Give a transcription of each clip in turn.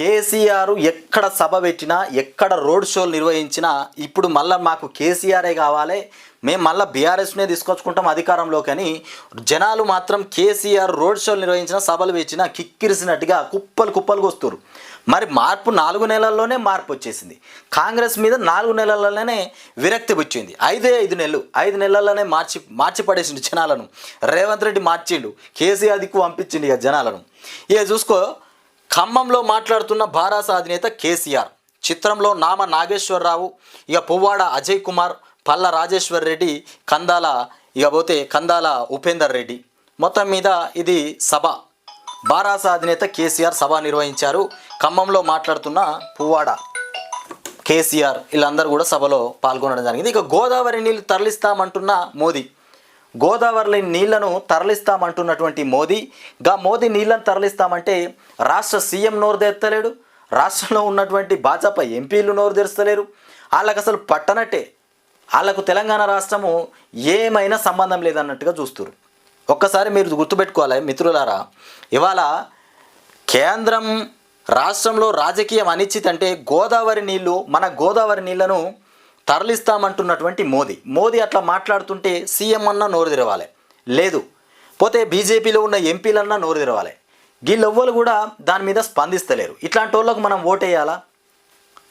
కేసీఆర్ ఎక్కడ సభ పెట్టినా ఎక్కడ రోడ్ షోలు నిర్వహించినా ఇప్పుడు మళ్ళీ మాకు కేసీఆరే కావాలి. మేము మళ్ళీ బీఆర్ఎస్నే తీసుకొచ్చుకుంటాం అధికారంలోకి అని జనాలు మాత్రం కేసీఆర్ రోడ్ షోలు నిర్వహించిన సభలు పెట్టినా కిక్కిరిసినట్టుగా కుప్పలు కుప్పలు వస్తారు మరి మార్పు నాలుగు నెలల్లోనే మార్పు వచ్చేసింది. కాంగ్రెస్ మీద నాలుగు నెలల్లోనే విరక్తి వచ్చింది ఐదే ఐదు నెలలు ఐదు నెలల్లోనే మార్చి మార్చి పడేసిండు జనాలను. రేవంత్ రెడ్డి మార్చిండు కేసీఆర్ దిక్కు పంపించిండు ఇక జనాలను. ఇక చూసుకో ఖమ్మంలో మాట్లాడుతున్న భారాస అధినేత కేసీఆర్. చిత్రంలో నామ నాగేశ్వరరావు ఇక పువ్వాడ అజయ్ కుమార్ పల్ల రాజేశ్వర్ రెడ్డి కందాల ఇక పోతే కందాల ఉపేందర్ రెడ్డి. మొత్తం మీద ఇది సభ. బారాస అధినేత కేసీఆర్ సభ నిర్వహించారు. ఖమ్మంలో మాట్లాడుతున్న పువ్వాడ కేసీఆర్ వీళ్ళందరూ కూడా సభలో పాల్గొనడం జరిగింది. ఇక గోదావరి నీళ్ళు తరలిస్తామంటున్న మోదీ. గోదావరి నీళ్ళను తరలిస్తామంటున్నటువంటి మోదీ. గా మోదీ నీళ్ళను తరలిస్తామంటే రాష్ట్ర సీఎం నోరు తెత్తలేడు రాష్ట్రంలో ఉన్నటువంటి భాజపా ఎంపీలు నోరు తెరుస్తలేరు. వాళ్ళకి అసలు పట్టనట్టే. వాళ్ళకు తెలంగాణ రాష్ట్రము ఏమైనా సంబంధం లేదన్నట్టుగా చూస్తారు ఒక్కసారి మీరు గుర్తుపెట్టుకోవాలి మిత్రులారా ఇవాళ కేంద్రం రాష్ట్రంలో రాజకీయం అనిశ్చిత అంటే గోదావరి నీళ్ళు మన గోదావరి నీళ్ళను తరలిస్తామంటున్నటువంటి మోదీ. మోదీ అట్లా మాట్లాడుతుంటే సీఎం అన్నా నోరు తెరవాలి. లేదు. పోతే బీజేపీలో ఉన్న ఎంపీలన్నా నోరు తెరవాలి. వీళ్ళెవ్వరు కూడా దాని మీద స్పందిస్తలేరు. ఇట్లాంటి వాళ్ళకు మనం ఓటేయాలా?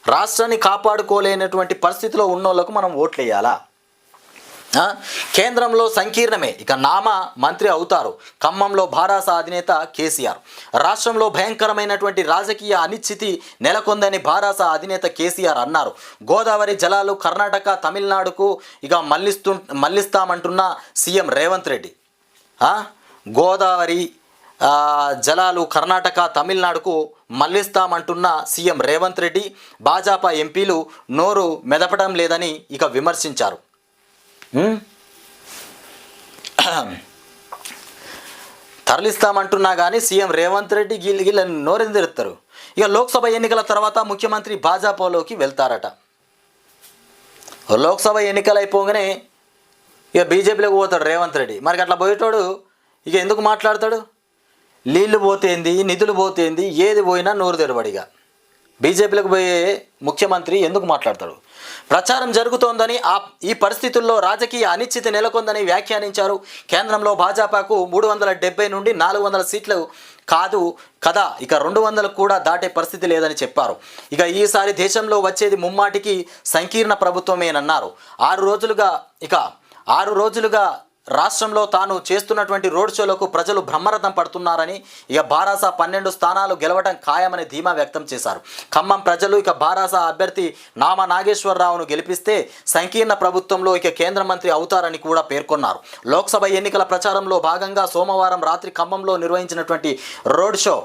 రాష్ట్రాన్ని కాపాడుకోలేనటువంటి పరిస్థితిలో ఉన్నోళ్ళకు మనం ఓట్లు వేయాలా కేంద్రంలో సంకీర్ణమే. ఇక నామ మంత్రి అవుతారు. ఖమ్మంలో భారాస అధినేత కేసీఆర్. రాష్ట్రంలో భయంకరమైనటువంటి రాజకీయ అనిశ్చితి నెలకొందని భారాస అధినేత కేసీఆర్ అన్నారు. గోదావరి జలాలు కర్ణాటక తమిళనాడుకు ఇక మళ్ళిస్తు మళ్ళిస్తామంటున్న సీఎం రేవంత్ రెడ్డి. గోదావరి జలాలు కర్ణాటక తమిళనాడుకు మళ్ళిస్తామంటున్న సీఎం రేవంత్ రెడ్డి భాజపా ఎంపీలు నోరు మెదపడం లేదని ఇక విమర్శించారు. తరలిస్తామంటున్నా కానీ సీఎం రేవంత్ రెడ్డి గిల్లి గిల్లని నోరెందిరుతారు ఇక లోక్సభ ఎన్నికల తర్వాత ముఖ్యమంత్రి భాజపాలోకి వెళ్తారట. లోక్సభ ఎన్నికలు అయిపోగానే ఇక బీజేపీలోకి పోతాడు రేవంత్ రెడ్డి. మరి అట్లా పోయేటోడు ఇక ఎందుకు మాట్లాడతాడు? నీళ్ళు పోతేంది నిధులు పోతేంది ఏది పోయినా నోరు తెరబడిగా బీజేపీలకు పోయే ముఖ్యమంత్రి ఎందుకు మాట్లాడతాడు? ప్రచారం జరుగుతోందని ఆ ఈ పరిస్థితుల్లో రాజకీయ అనిశ్చితి నెలకొందని వ్యాఖ్యానించారు. కేంద్రంలో భాజపాకు మూడు వందల డెబ్బై నుండి నాలుగు వందల సీట్లు కాదు కదా. ఇక రెండు వందలు కూడా దాటే పరిస్థితి లేదని చెప్పారు. ఇక ఈసారి దేశంలో వచ్చేది ముమ్మాటికి సంకీర్ణ ప్రభుత్వమేనన్నారు. ఆరు రోజులుగా ఇక ఆరు రోజులుగా రాష్ట్రంలో తాను చేస్తున్నటువంటి రోడ్ షోలకు ప్రజలు బ్రహ్మరథం పడుతున్నారని ఇక బారాస పన్నెండు స్థానాలు గెలవడం ఖాయమని ధీమా వ్యక్తం చేశారు. ఖమ్మం ప్రజలు ఇక బారాస అభ్యర్థి నామ నాగేశ్వరరావును గెలిపిస్తే సంకీర్ణ ప్రభుత్వంలో ఇక కేంద్ర మంత్రి అవుతారని కూడా పేర్కొన్నారు. లోక్సభ ఎన్నికల ప్రచారంలో భాగంగా సోమవారం రాత్రి ఖమ్మంలో నిర్వహించినటువంటి రోడ్ షో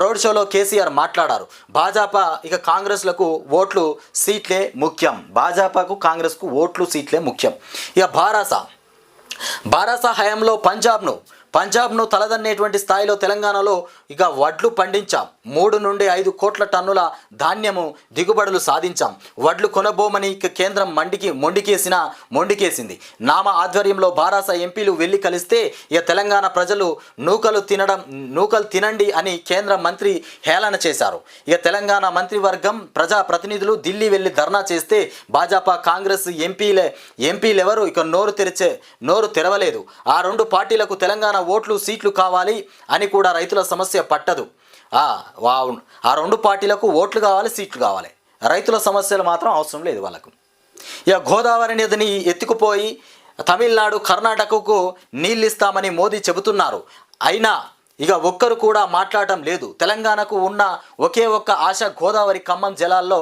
రోడ్ షోలో కేసీఆర్ మాట్లాడారు. భాజపా ఇక కాంగ్రెస్లకు ఓట్లు సీట్లే ముఖ్యం. భాజపాకు కాంగ్రెస్కు ఓట్లు సీట్లే ముఖ్యం. ఇక బారాస బారాస హయాంలో పంజాబ్ను పంజాబ్ను తలదన్నేటువంటి స్థాయిలో తెలంగాణలో ఇక వడ్లు పండించాం. మూడు నుండి ఐదు కోట్ల టన్నుల ధాన్యము దిగుబడులు సాధించాం. వడ్లు కొనబోమని ఇక కేంద్రం మండికి మొండికేసిన మొండికేసింది. నామ ఆధ్వర్యంలో బారాస ఎంపీలు వెళ్ళి కలిస్తే ఇక తెలంగాణ ప్రజలు నూకలు తినడం నూకలు తినండి అని కేంద్ర మంత్రి హేళన చేశారు. ఇక తెలంగాణ మంత్రివర్గం ప్రజా ప్రతినిధులు ఢిల్లీ వెళ్ళి ధర్నా చేస్తే భాజపా కాంగ్రెస్ ఎంపీలే ఎంపీలెవరు? ఇక నోరు తెరిచే నోరు తెరవ తెరవలేదు ఆ రెండు పార్టీలకు తెలంగాణ ఓట్లు సీట్లు కావాలి అని కూడా రైతుల సమస్య పట్టదు. ఆ, ఆ రెండు పార్టీలకు ఓట్లు కావాలి సీట్లు కావాలి. రైతుల సమస్యలు మాత్రం అవసరం లేదు వాళ్ళకు. ఇక గోదావరి నదిని ఎత్తుకుపోయి తమిళనాడు కర్ణాటకకు నీళ్ళు ఇస్తామని మోదీ చెబుతున్నారు. అయినా ఇక ఒక్కరు కూడా మాట్లాడటం లేదు. తెలంగాణకు ఉన్న ఒకే ఒక్క ఆశ గోదావరి ఖమ్మం జలాల్లో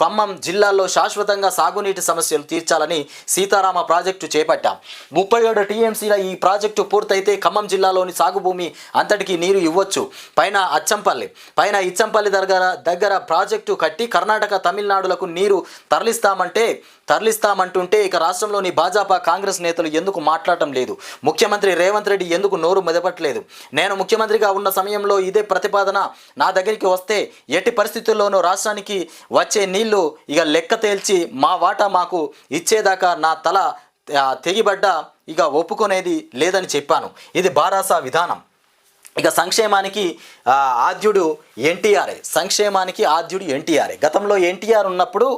ఖమ్మం జిల్లాల్లో శాశ్వతంగా సాగునీటి సమస్యలు తీర్చాలని సీతారామ ప్రాజెక్టు చేపట్టాం. ముప్పై ఏడు టీఎంసీల ఈ ప్రాజెక్టు పూర్తయితే ఖమ్మం జిల్లాలోని సాగు భూమి అంతటికి నీరు ఇవ్వచ్చు. పైన అచ్చంపల్లి పైన ఇచ్చంపల్లి దగ్గర దగ్గర ప్రాజెక్టు కట్టి కర్ణాటక తమిళనాడులకు నీరు తరలిస్తామంటే తరలిస్తామంటుంటే ఇక రాష్ట్రంలోని భాజపా కాంగ్రెస్ నేతలు ఎందుకు మాట్లాడటం లేదు? ముఖ్యమంత్రి రేవంత్ రెడ్డి ఎందుకు నోరు మెదపట్లేదు? నేను ముఖ్యమంత్రిగా ఉన్న సమయంలో ఇదే ప్రతిపాదన నా దగ్గరికి వస్తే ఎట్టి పరిస్థితుల్లోనూ రాష్ట్రానికి వచ్చే నీళ్ళు ఇక లెక్క తేల్చి మా వాటా మాకు ఇచ్చేదాకా నా తల తెగిబడ్డ ఇక ఒప్పుకునేది లేదని చెప్పాను. ఇది బారాసా విధానం. ఇక సంక్షేమానికి ఆద్యుడు ఎన్టీఆర్ఏ. సంక్షేమానికి ఆద్యుడు ఎన్టీఆర్ఏ. గతంలో ఎన్టీఆర్ ఉన్నప్పుడు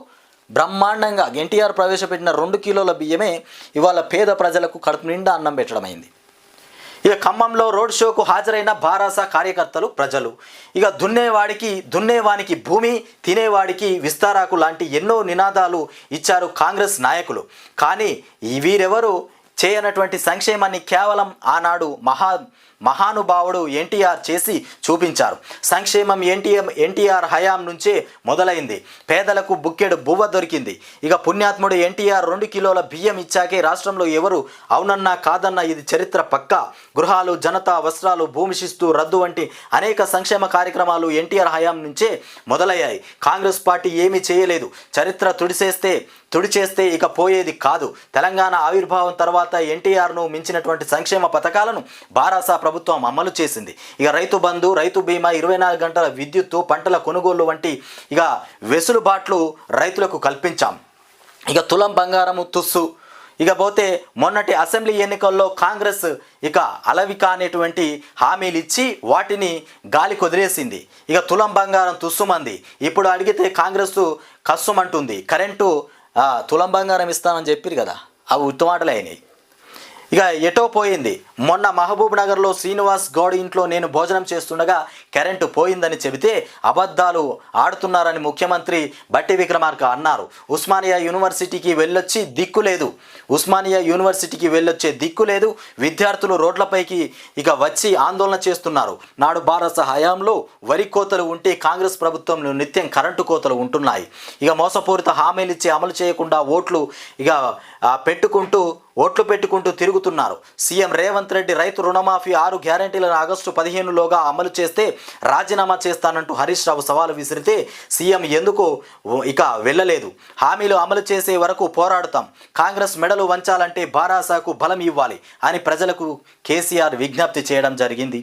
బ్రహ్మాండంగా ఎన్టీఆర్ ప్రవేశపెట్టిన రెండు కిలోల బియ్యమే ఇవాళ పేద ప్రజలకు కడుపు నిండా అన్నం పెట్టడమైంది. ఇక ఖమ్మంలో రోడ్ షోకు హాజరైన బారాస కార్యకర్తలు ప్రజలు. ఇక దున్నేవాడికి దున్నేవానికి భూమి తినేవాడికి విస్తారాకు లాంటి ఎన్నో నినాదాలు ఇచ్చారు కాంగ్రెస్ నాయకులు. కానీ వీరెవరు? చేయనటువంటి సంక్షేమాన్ని కేవలం ఆనాడు మహా మహానుభావుడు ఎన్టీఆర్ చేసి చూపించారు. సంక్షేమం ఎన్టీఎం ఎన్టీఆర్ హయాం నుంచే మొదలైంది. పేదలకు బుక్కెడు బువ్వ దొరికింది. ఇక పుణ్యాత్ముడు ఎన్టీఆర్ రెండు కిలోల బియ్యం ఇచ్చాకే రాష్ట్రంలో ఎవరు అవునన్నా కాదన్నా ఇది చరిత్ర పక్క. గృహాలు జనతా వస్త్రాలు భూమి శిస్తు రద్దు వంటి అనేక సంక్షేమ కార్యక్రమాలు ఎన్టీఆర్ హయాం నుంచే మొదలయ్యాయి. కాంగ్రెస్ పార్టీ ఏమీ చేయలేదు. చరిత్ర తుడిసేస్తే తుడిచేస్తే ఇక పోయేది కాదు. తెలంగాణ ఆవిర్భావం తర్వాత ఎన్టీఆర్ను మించినటువంటి సంక్షేమ పథకాలను బారాసా ప్రభుత్వం అమలు చేసింది. ఇక రైతు బంధు రైతు బీమా ఇరవై నాలుగు గంటల విద్యుత్తు పంటల కొనుగోలు వంటి ఇక వెసులుబాట్లు రైతులకు కల్పించాం. ఇక తులం బంగారము తుస్సు. ఇక పోతే మొన్నటి అసెంబ్లీ ఎన్నికల్లో కాంగ్రెస్ ఇక అలవి కానిటువంటి హామీలు ఇచ్చి వాటిని గాలి కొదిలేసింది. ఇక తులం బంగారం తుస్సుమంది. ఇప్పుడు అడిగితే కాంగ్రెస్ కస్సుమంటుంది. కరెంటు తులం బంగారం ఇస్తామని చెప్పారు కదా. అవి ఉత్తమాటలు అయినాయి. ఇక ఎటో పోయింది. మొన్న మహబూబ్ నగర్లో శ్రీనివాస్ గౌడ్ ఇంట్లో నేను భోజనం చేస్తుండగా కరెంటు పోయిందని చెబితే అబద్ధాలు ఆడుతున్నారని ముఖ్యమంత్రి బట్టి విక్రమార్క అన్నారు. ఉస్మానియా యూనివర్సిటీకి వెళ్ళొచ్చి దిక్కు లేదు. ఉస్మానియా యూనివర్సిటీకి వెళ్ళొచ్చే దిక్కు లేదు. విద్యార్థులు రోడ్లపైకి ఇక వచ్చి ఆందోళన చేస్తున్నారు. నాడు భారత హయాంలో వరి కోతలు ఉంటే కాంగ్రెస్ ప్రభుత్వంలో నిత్యం కరెంటు కోతలు ఉంటున్నాయి. ఇక మోసపూరిత హామీలు ఇచ్చి అమలు చేయకుండా ఓట్లు ఇక పెట్టుకుంటూ ఓట్లు పెట్టుకుంటూ తిరుగుతున్నారు. సీఎం రేవంత్ రెడ్డి రైతు రుణమాఫీ ఆరు గ్యారంటీలను ఆగస్టు పదిహేనులోగా అమలు చేస్తే రాజీనామా చేస్తానంటూ హరీష్ రావు సవాలు విసిరితే సీఎం ఎందుకు ఇక వెళ్ళలేదు. హామీలు అమలు చేసే వరకు పోరాడుతాం. కాంగ్రెస్ మెడలు వంచాలంటే బారాసాకు బలం ఇవ్వాలి అని ప్రజలకు కేసీఆర్ విజ్ఞప్తి చేయడం జరిగింది.